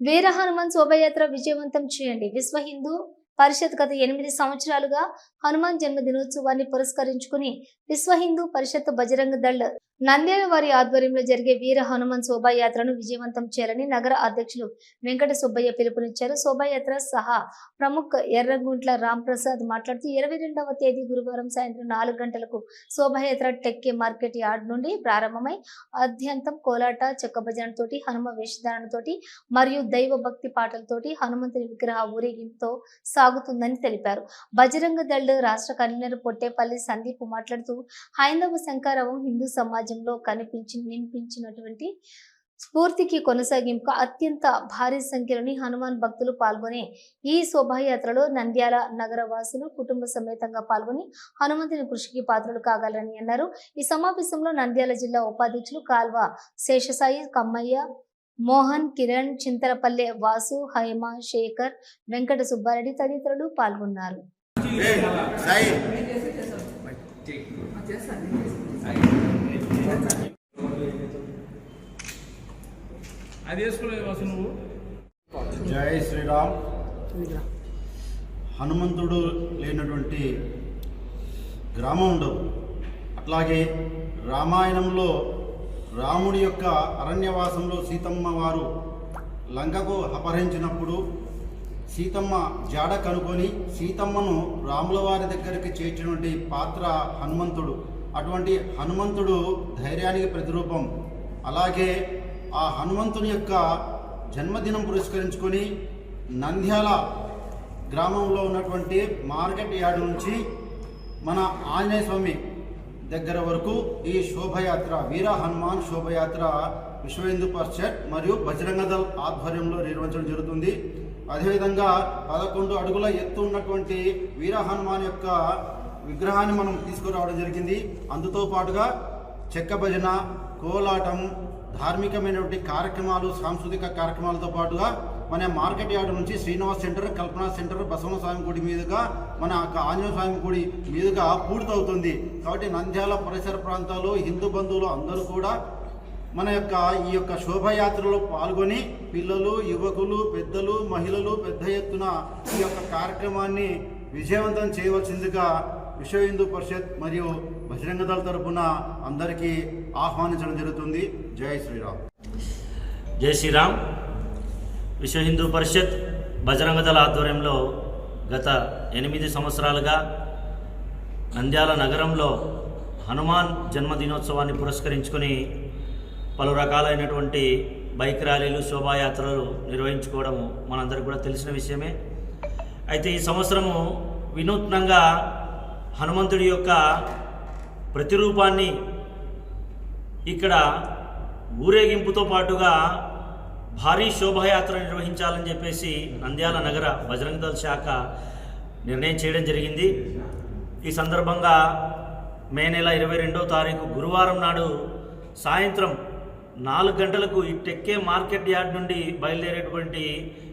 వీర హనుమాన్ శోభయాత్ర విజయవంతం చేయండి. విశ్వ హిందూ పరిషత్ గత ఎనిమిది సంవత్సరాలుగా హనుమాన్ జన్మ దినోత్సవాన్ని పురస్కరించుకుని విశ్వ హిందూ పరిషత్ బజరంగ దళ్ నంద్యాల వారి ఆధ్వర్యంలో జరిగే వీర హనుమాన్ శోభాయాత్రను విజయవంతం చేయాలని నగర అధ్యక్షులు వెంకట సుబ్బయ్య పిలుపునిచ్చారు. శోభాయాత్ర సహా ప్రముఖ ఎర్రగుంట్ల రామ్ ప్రసాద్ మాట్లాడుతూ ఇరవై రెండవ తేదీ గురువారం సాయంత్రం నాలుగు గంటలకు శోభాయాత్ర టెక్కే మార్కెట్ యార్డ్ నుండి ప్రారంభమై అద్యంతం కోలాట చెక్క భజనతోటి హనుమ వేషధారణతోటి మరియు దైవ భక్తి పాటలతోటి హనుమంతుని విగ్రహ ఊరేగింపుతో సాగుతుందని తెలిపారు. బజరంగ దళ్ రాష్ట్ర కన్వీనర్ పొట్టేపల్లి సందీప్ మాట్లాడుతూ హైందవ శంకారవం హిందూ సమాజంలో కనిపించి నింపించినటువంటి స్ఫూర్తికి కొనసాగింపు అత్యంత భారీ సంఖ్యలోని హనుమాన్ భక్తులు పాల్గొనే ఈ శోభాయాత్రలో నంద్యాల నగర వాసులు కుటుంబ సమేతంగా పాల్గొని హనుమంతుని కృషికి పాత్రలు కాగలరని అన్నారు. ఈ సమావేశంలో నంద్యాల జిల్లా ఉపాధ్యక్షులు కాల్వ శేషసాయి కమ్మయ్య మోహన్ కిరణ్ చింతలపల్లె వాసు హైమ శేఖర్ వెంకట సుబ్బారెడ్డి తదితరులు పాల్గొన్నారు. జై శ్రీరామ్. హనుమంతుడు లేనటువంటి గ్రామం ఉండదు అట్లాగే రామాయణంలో రాముడి యొక్క అరణ్యవాసంలో సీతమ్మ వారు లంకకు అపహరించినప్పుడు సీతమ్మ జాడ కనుకొని సీతమ్మను రాముల వారి దగ్గరికి చేర్చినటువంటి పాత్ర హనుమంతుడు. అటువంటి హనుమంతుడు ధైర్యానికి ప్రతిరూపం. అలాగే ఆ హనుమంతుని యొక్క జన్మదినం పురస్కరించుకొని నంద్యాల గ్రామంలో ఉన్నటువంటి మార్కెట్ యార్డ్ నుంచి మన ఆంజనేయ స్వామి దగ్గర వరకు ఈ శోభయాత్ర వీర హనుమాన్ శోభయాత్ర విశ్వ హిందూ పరిషత్ మరియు బజరంగ దళ్ ఆధ్వర్యంలో నిర్వహించడం జరుగుతుంది. అదేవిధంగా పదకొండు అడుగుల ఎత్తు ఉన్నటువంటి వీర హనుమాన్ యొక్క విగ్రహాన్ని మనం తీసుకురావడం జరిగింది. అందుతో పాటుగా చెక్క భజన కోలాటం ధార్మికమైనటువంటి కార్యక్రమాలు సాంస్కృతిక కార్యక్రమాలతో పాటుగా మన మార్కెట్ యార్డ్ నుంచి శ్రీనివాస్ సెంటర్ కల్పనా సెంటర్ బసవన స్వామి గుడి మీదుగా మన యొక్క ఆంజనేయ స్వామి గుడి మీదుగా పూర్తవుతుంది. కాబట్టి నంద్యాల పరిసర ప్రాంతాలు హిందూ బంధువులు అందరూ కూడా మన యొక్క ఈ యొక్క శోభయాత్రలో పాల్గొని పిల్లలు యువకులు పెద్దలు మహిళలు పెద్ద ఎత్తున ఈ యొక్క కార్యక్రమాన్ని విజయవంతం చేయవలసిందిగా విశ్వ హిందూ పరిషత్ మరియు బజరంగ దళ తరపున అందరికీ ఆహ్వానించడం జరుగుతుంది. జై శ్రీరామ్. జై శ్రీరామ్. విశ్వ హిందూ పరిషత్ బజరంగ దళ ఆధ్వర్యంలో గత ఎనిమిది సంవత్సరాలుగా నంద్యాల నగరంలో హనుమాన్ జన్మదినోత్సవాన్ని పురస్కరించుకొని పలు రకాలైనటువంటి బైక్ ర్యాలీలు శోభాయాత్రలు నిర్వహించుకోవడం మనందరికి కూడా తెలిసిన విషయమే. అయితే ఈ సంవత్సరము వినూత్నంగా హనుమంతుడి యొక్క ప్రతిరూపాన్ని ఇక్కడ ఊరేగింపుతో పాటుగా భారీ శోభాయాత్ర నిర్వహించాలని చెప్పేసి నంద్యాల నగర బజరంగ దళ శాఖ నిర్ణయం చేయడం జరిగింది. ఈ సందర్భంగా మే నెల ఇరవై రెండో తారీఖు గురువారం నాడు సాయంత్రం నాలుగు గంటలకు ఈ టెక్కే మార్కెట్ యార్డ్ నుండి బయలుదేరేటువంటి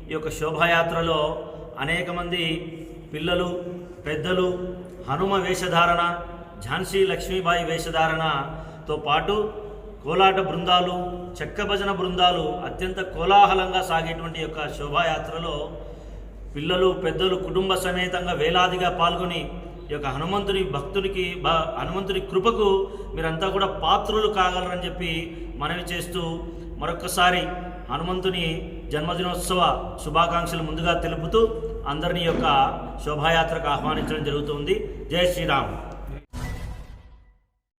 ఈ యొక్క శోభాయాత్రలో అనేక మంది పిల్లలు పెద్దలు హనుమ వేషధారణ ఝాన్సీ లక్ష్మీబాయి వేషధారణతో పాటు కోలాట బృందాలు చెక్క భజన బృందాలు అత్యంత కోలాహలంగా సాగేటువంటి యొక్క శోభాయాత్రలో పిల్లలు పెద్దలు కుటుంబ సమేతంగా వేలాదిగా పాల్గొని ఈ యొక్క హనుమంతుని భక్తునికి బ హనుమంతుని కృపకు మీరంతా కూడా పాత్రులు కాగలరని చెప్పి మనవి చేస్తూ మరొకసారి హనుమంతుని జన్మదినోత్సవ శుభాకాంక్షలు ముందుగా తెలుపుతూ అందరినీ యొక్క శోభాయాత్రకు ఆహ్వానించడం జరుగుతుంది జై శ్రీరామ్.